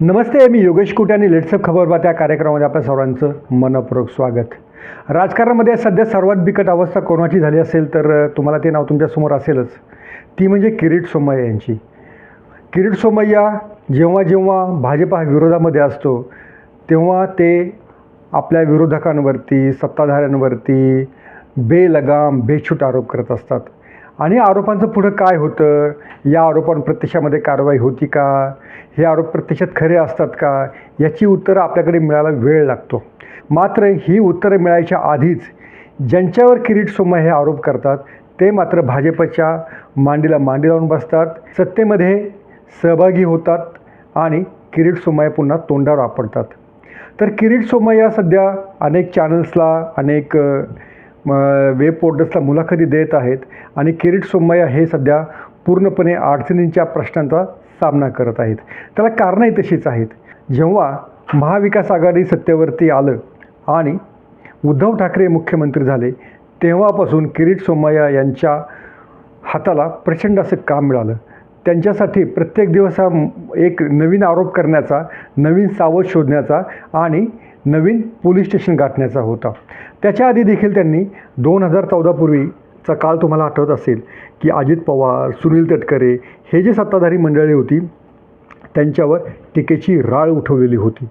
नमस्ते मी योगेश कुटे आणि लेट्सअप खबरबात या कार्यक्रमामध्ये आपल्या सर्वांचं मनपूर्वक स्वागत. राजकारणामध्ये सध्या सर्वात बिकट अवस्था कोणाची झाली असेल तर तुम्हाला ते नाव तुमच्यासमोर असेलच. ती म्हणजे किरीट सोमय्या यांची. किरीट सोमय्या जेव्हा जेव्हा भाजप विरोधामध्ये असतो तेव्हा ते आपल्या विरोधकांवरती सत्ताधाऱ्यांवरती बेलगाम बेछूट आरोप करत असतात. आणि आरोपांचं पुढं काय होतं? या आरोपां प्रत्यक्षामध्ये कारवाई होती का? हे आरोप प्रत्यक्षात खरे असतात का? याची उत्तरं आपल्याकडे मिळायला वेळ लागतो. मात्र ही उत्तरं मिळायच्या आधीच ज्यांच्यावर किरीट सोमा हे आरोप करतात ते मात्र भाजपच्या मांडीला मांडी लावून बसतात सत्तेमध्ये सहभागी होतात आणि किरीट सोमय्या पुन्हा तोंडावर आपडतात. तर किरीट सोमय्या सध्या अनेक चॅनल्सला अनेक वेब पोर्टल्सला मुलाखती देत आहेत. आणि किरीट सोमय्या हे सध्या पूर्णपणे अडचणींच्या प्रश्नांचा सामना करत आहेत. त्याला कारणंही तशीच आहेत. जेव्हा महाविकास आघाडी सत्तेवरती आलं आणि उद्धव ठाकरे मुख्यमंत्री झाले तेव्हापासून किरीट सोमय्या यांच्या हाताला प्रचंड असं काम मिळालं. त्यांच्यासाठी प्रत्येक दिवस हा एक नवीन आरोप करण्याचा नवीन सावध शोधण्याचा आणि नवीन पोलीस स्टेशन गाठण्याचा होता. त्याच्या आधी देखील त्यांनी दोन हजार चौदापूर्वीचा काळ तुम्हाला आठवत असेल की अजित पवार सुनील तटकरे हे जे सत्ताधारी मंडळी होती त्यांच्यावर टीकेची राळ उठवलेली होती.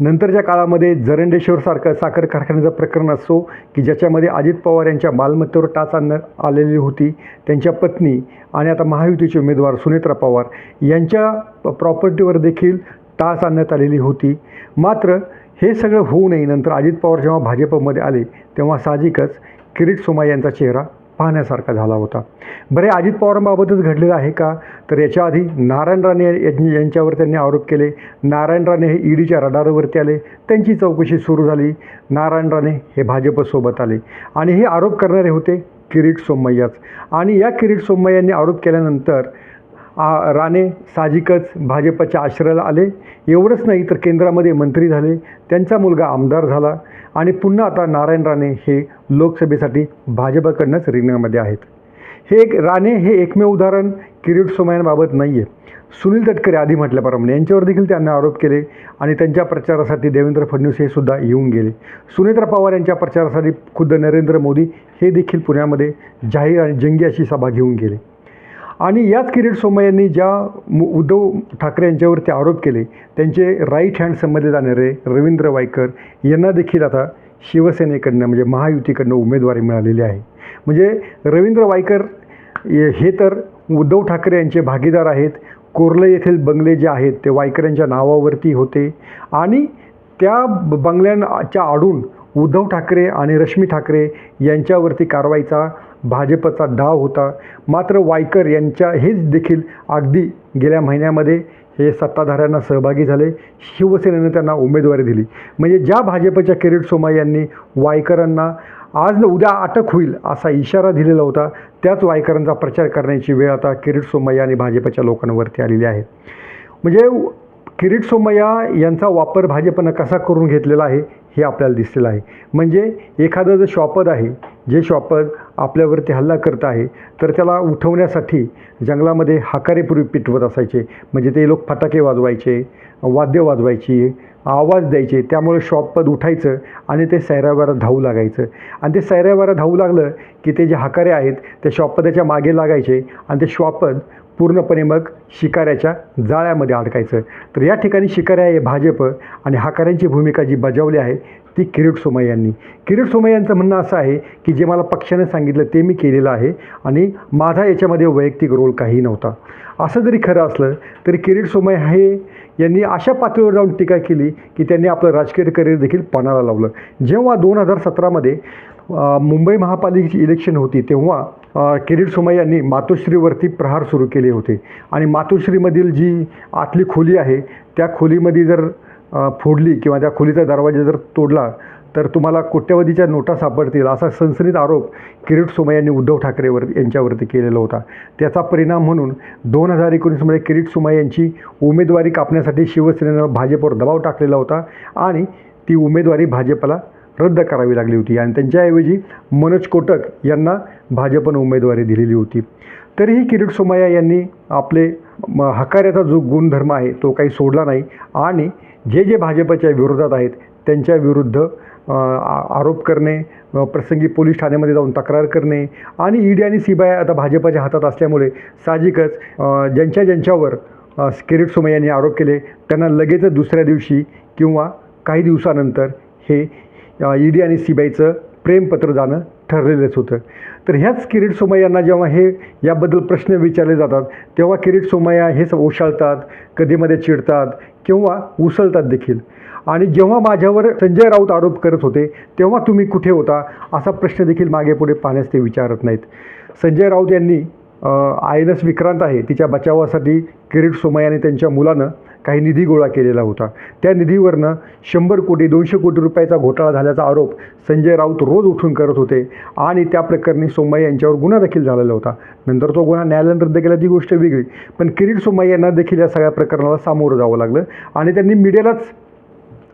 नंतरच्या काळामध्ये जरंडेश्वर सारखं साखर कारखान्याचं प्रकरण असो की ज्याच्यामध्ये अजित पवार यांच्या मालमत्तेवर टाच आणण्यात आलेली होती त्यांच्या पत्नी आणि आता महायुतीचे उमेदवार सुनेत्रा पवार यांच्या प्रॉपर्टीवर देखील टाच आणण्यात आलेली होती. मात्र हे सगळं होऊ नये. नंतर अजित पवार जेव्हा भाजपमध्ये आले तेव्हा साहजिकच किरीट सोमाई यांचा चेहरा पाहण्यासारखा झाला होता. बरे अजित पवारांबाबतच घडलेलं आहे का? तर याच्या आधी नारायण राणे यांच्यावर त्यांनी आरोप केले. नारायण राणे हे ईडीच्या रडारवरती आले. त्यांची चौकशी सुरू झाली. नारायण राणे हे भाजपसोबत आले. आणि हे आरोप करणारे होते किरीट सोमय्याच. आणि या किरीट सोमय्यांनी आरोप केल्यानंतर आ- राणे साहजिकच भाजपच्या आश्रयाला आले. एवढंच नाही तर केंद्रामध्ये मंत्री झाले. त्यांचा मुलगा आमदार झाला. आणि पुन्हा आता नारायण राणे हे लोकसभेसाठी भाजपकडनंच रिंगणामध्ये आहेत. हे एक राणे हे एकमेव उदाहरण किरीट सोमय्यांबाबत नाही आहे सुनील तटकरे आधी म्हटल्याप्रमाणे यांच्यावर देखील त्यांना आरोप केले आणि त्यांच्या प्रचारासाठी देवेंद्र फडणवीस हे सुद्धा येऊन गेले. सुनेत्रा पवार यांच्या प्रचारासाठी खुद्द नरेंद्र मोदी हे देखील पुण्यामध्ये जाहीर आणि जंगी अशी सभा घेऊन गेले. आणि याच किरीट सोमय्यांनी ज्या मु- उद्धव ठाकरे यांच्यावरती आरोप केले त्यांचे राईट हँड समजले जाणारे रवींद्र वायकर यांना देखील आता शिवसेनेकडनं म्हणजे महायुतीकडनं उमेदवारी मिळालेली आहे. म्हणजे रवींद्र वायकर हे तर उद्धव ठाकरे यांचे भागीदार आहेत. कोर्ले येथील बंगले जे आहेत ते वायकर यांच्या नावावरती होते. आणि त्या ब- बंगल्यांच्या आडून उद्धव ठाकरे आणि रश्मी ठाकरे यांच्यावरती कारवाईचा भाजपचा डाव होता. मात्र वायकर यांच्या हेच देखील अगदी गेल्या महिन्यामध्ये हे सत्ताधाऱ्यांना सहभागी झाले. शिवसेनेनं त्यांना उमेदवारी दिली. म्हणजे ज्या भाजपच्या किरीट सोमाई यांनी वायकरांना आज न उद्या अटक होईल असा इशारा दिलेला होता त्याच वायकरांचा प्रचार करण्याची वेळ आता किरीट सोमय्या आणि भाजपच्या लोकांवरती आलेली आहे. म्हणजे किरीट सोमय्या यांचा वापर भाजपनं कसा करून घेतलेला आहे हे आपल्याला दिसलेलं आहे. म्हणजे एखादं जर शॉपद आहे जे शॉपद आपल्यावरती हल्ला करत आहे तर त्याला उठवण्यासाठी जंगलामध्ये हाकारेपूर्वी पिटवत असायचे. म्हणजे ते लोक फटाके वाजवायचे वाद्य वाजवायची आवाज द्यायचे. त्यामुळे शॉपपद उठायचं आणि ते सैरावारा धावू लागायचं. आणि ते सैरावारा धावू लागलं की ते जे हाकारे आहेत त्या शॉपपदाच्या मागे लागायचे आणि ते शॉपद पूर्णपणे मग शिकाऱ्याच्या जाळ्यामध्ये अडकायचं. तर या ठिकाणी शिकाऱ्या हे भाजप आणि हाकाऱ्यांची भूमिका जी बजावली आहे ती किरीट सोमय यांनी. किरीट सोमय यांचं म्हणणं असं आहे की जे मला पक्षाने सांगितलं ते मी केलेलं आहे आणि माझा याच्यामध्ये वैयक्तिक रोल काही नव्हता. असं जरी खरं असलं तरी किरीट सोमय हे यांनी अशा पातळीवर जाऊन टीका केली की त्यांनी आपलं राजकीय करिअर देखील पणाला लावलं. जेव्हा दोन हजार सतरामध्ये मुंबई महापालिकेची इलेक्शन होती तेव्हा किरीट सोमय्या यांनी मातोश्रीवरती प्रहार सुरू केले होते. आणि मातोश्रीमधील जी आतली खोली आहे त्या खोलीमध्ये जर फोडली किंवा त्या खोलीचा दरवाजा जर तोडला तर तुम्हाला कोट्यवधीच्या नोटा सापडतील असा सनसनीत आरोप किरीट सोमय्या यांनी उद्धव ठाकरेवर यांच्यावरती केलेला होता. त्याचा परिणाम म्हणून दोन हजार एकोणीसमध्ये किरीट सोमय्या यांची उमेदवारी कापण्यासाठी शिवसेनेनं भाजपवर दबाव टाकलेला होता आणि ती उमेदवारी भाजपला रद्द करावी लागली होती. आणि त्यांच्याऐवजी मनोज कोटक यांना भाजपनं उमेदवारी दिलेली होती. तरीही किरीट सोमय्या यांनी आपले म, हकार्याचा जो गुणधर्म आहे तो काही सोडला नाही. आणि जे जे भाजपच्या विरोधात आहेत त्यांच्या विरुद्ध आरोप करणे प्रसंगी पोलीस ठाण्यामध्ये जाऊन तक्रार करणे आणि ईडी आणि सी बी आय आता भाजपच्या हातात असल्यामुळे साहजिकच ज्यांच्या ज्यांच्यावर किरीट सोमय्यांनी आरोप केले त्यांना लगेचच दुसऱ्या दिवशी किंवा काही दिवसानंतर हे ईडी आणि सी बी आयचं प्रेमपत्र जाणं ठरलेलंच होतं. तर ह्याच किरीट सोमय्या यांना जेव्हा हे याबद्दल प्रश्न विचारले जातात तेव्हा किरीट सोमय्या हेच ओशाळतात कधीमध्ये चिडतात किंवा उसळतात देखील. आणि जेव्हा माझ्यावर संजय राऊत आरोप करत होते तेव्हा तुम्ही कुठे होता असा प्रश्न देखील मागे पुढे पाहण्यास ते विचारत नाहीत. संजय राऊत यांनी आय एन एस विक्रांत आहे तिच्या बचावासाठी किरीट सोमय्या आणि त्यांच्या मुलानं काही निधी गोळा केलेला होता. त्या निधीवरनं शंभर कोटी दोनशे कोटी रुपयाचा घोटाळा झाल्याचा आरोप संजय राऊत रोज उठून करत होते आणि त्या प्रकरणी सोमय्या यांच्यावर गुन्हा देखील झालेला होता. नंतर तो गुन्हा न्यायालयानं रद्द केला ती गोष्ट वेगळी. पण किरीट सोमय्या यांना देखील या सगळ्या प्रकरणाला सामोरं जावं लागलं आणि त्यांनी मीडियालाच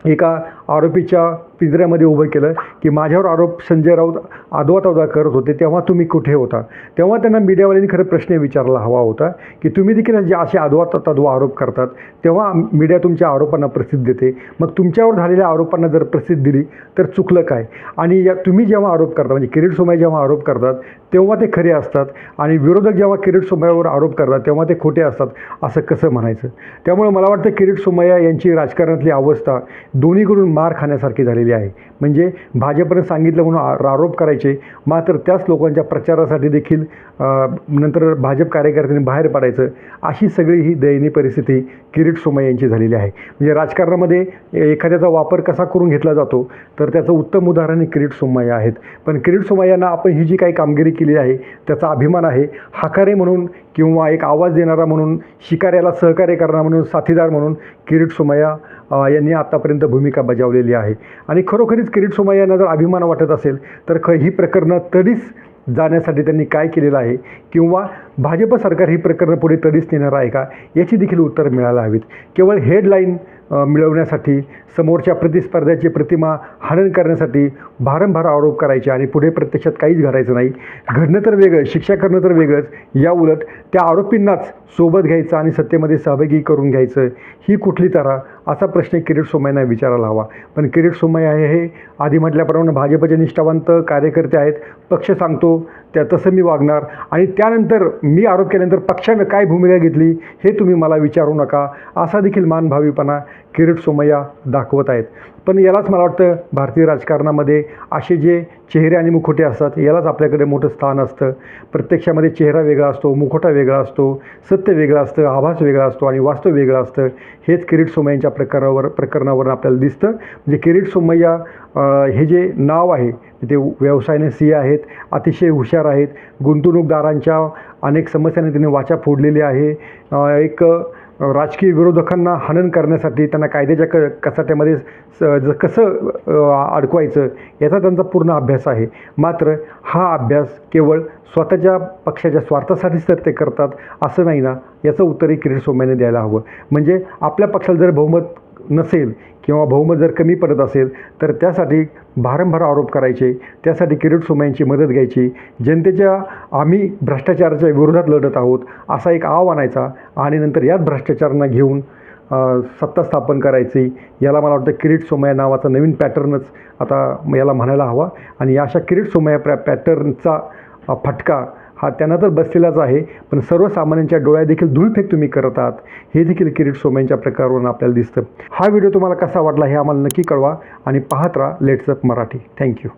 एका आरोपीच्या पिंजऱ्यामध्ये उभं केलं की माझ्यावर आरोप संजय राऊत आदवातवदा करत होते तेव्हा तुम्ही कुठे होता? तेव्हा त्यांना मीडियावाल्यांनी खरं प्रश्न विचारला हवा होता की तुम्ही देखील जे असे आदवा तद्वा आरोप करतात? तेव्हा मीडिया तुमच्या आरोपांना प्रसिद्ध देते. मग तुमच्यावर झालेल्या आरोपांना जर प्रसिद्धी दिली तर चुकलं काय? आणि या तुम्ही जेव्हा आरोप करता म्हणजे किरीट सोमय जेव्हा आरोप करतात तेव्हा ते खरे असतात. आणि विरोधक जेव्हा किरीट सोमयावर आरोप करतात तेव्हा ते खोटे असतात असं कसं म्हणायचं? त्यामुळे मला वाटतं किरीट सोमय्या यांची राजकारणातली अवस्था दोन्हीकडून मार खाण्यासारखी झालेली आहे. म्हणजे भाजपनं सांगितलं म्हणून आरोप करायचे. मात्र त्याच लोकांच्या प्रचारासाठी देखील नंतर भाजप कार्यकर्त्यांनी बाहेर पडायचं अशी सगळी ही दयनीय परिस्थिती किरीट सोमय यांची झालेली आहे. म्हणजे राजकारणामध्ये एखाद्याचा वापर कसा करून घेतला जातो तर त्याचं उत्तम उदाहरण हे किरीट सोमय आहेत. पण किरीट सोमय्यांना आपण ही जी काही कामगिरी केली आहे त्याचा अभिमान आहे हाकारे म्हणून किंवा एक आवाज देणारा म्हणून शिकाऱ्याला सहकार्य करणारा म्हणून साथीदार म्हणून किरीट सोमय्या यांनी आत्तापर्यंत भूमिका बजावलेली आहे. आणि खरोखरीच किरीट सोमय्या यांना जर अभिमान वाटत असेल तर ख ही प्रकरणं तरीच जाण्यासाठी त्यांनी काय केलेलं आहे? किंवा भाजप सरकार ही प्रकरणं पुढे तडीच नेणार आहे का? याची देखील उत्तर मिळायला हवीत. केवळ हेडलाईन मिळवण्यासाठी समोरच्या प्रतिस्पर्ध्याची प्रतिमा हनन करण्यासाठी भारंभार आरोप करायचे आणि पुढे प्रत्यक्षात काहीच घडायचं नाही. घडणं तर वेगळं शिक्षा करणं तर वेगळंच. या उलट त्या आरोपींनाच सोबत घ्यायचं आणि सत्तेमध्ये सहभागी करून घ्यायचं ही कुठली तऱ्हा असा प्रश्न किरीट सोमय्यांना विचारायला हवा. पण किरीट सोमय्या हे हे. आधी म्हटल्याप्रमाणे भाजपचे निष्ठावंत कार्यकर्ते आहेत. पक्ष सांगतो त्या तसं मी वागणार. आणि त्यानंतर मी आरोप केल्यानंतर पक्षानं काय भूमिका घेतली हे तुम्ही मला विचारू नका. असा देखील मानभावीपणा किरीट सोमय्या दाखवत आहेत. पण यालाच मला वाटतं भारतीय राजकारणामध्ये असे जे चेहरे आणि मुखोटे असतात यालाच आपल्याकडे मोठं स्थान असतं. प्रत्यक्षामध्ये चेहरा वेगळा असतो मुखोटा वेगळा असतो सत्य वेगळं असतं आभास वेगळा असतो आणि वास्तव वेगळं असतं. हेच किरीट सोमय्यांच्या प्रकारावर प्रकरणावर आपल्याला दिसतं. म्हणजे किरीट सोमय्या हे जे नाव आहे ते व्यवसायाने सी आहेत अतिशय हुशार आहेत. गुंतवणूकदारांच्या अनेक समस्यांनी त्यांनी वाचा फोडलेली आहे. एक राजकीय विरोधकांना हनन करण्यासाठी त्यांना कायद्याच्या क कचाट्यामध्ये स ज कसं अडकवायचं याचा त्यांचा पूर्ण अभ्यास आहे. मात्र हा अभ्यास केवळ स्वतःच्या पक्षाच्या स्वार्थासाठीच तर ते करतात असं नाही ना याचं उत्तरही किरीट सोम्याने द्यायला हवं. म्हणजे आपल्या पक्षाला जर बहुमत नसेल किंवा बहुमत जर कमी पडत असेल तर त्यासाठी भारंभार आरोप करायचे त्यासाठी किरीट सोमयांची मदत घ्यायची. जनतेच्या आम्ही भ्रष्टाचाराच्या विरोधात लढत आहोत असा एक आव आणायचा आणि नंतर याच भ्रष्टाचारांना घेऊन सत्ता स्थापन करायची. याला मला वाटतं किरीट सोमया नावाचा नवीन पॅटर्नच आता म- याला म्हणायला हवा. आणि या अशा किरीट सोमया पॅ पॅटर्नचा फटका हा त्यांना तर बसलेलाच आहे पण सर्वसामान्यांच्या डोळ्यादेखील धूळफेक तुम्ही करत आहात. हे देखील किरीट सोमय्यांच्या प्रकारावरून आपल्याला दिसतं. हा व्हिडिओ तुम्हाला कसा वाटला हे आम्हाला नक्की कळवा आणि पाहत राहा लेट्सअप मराठी. थँक्यू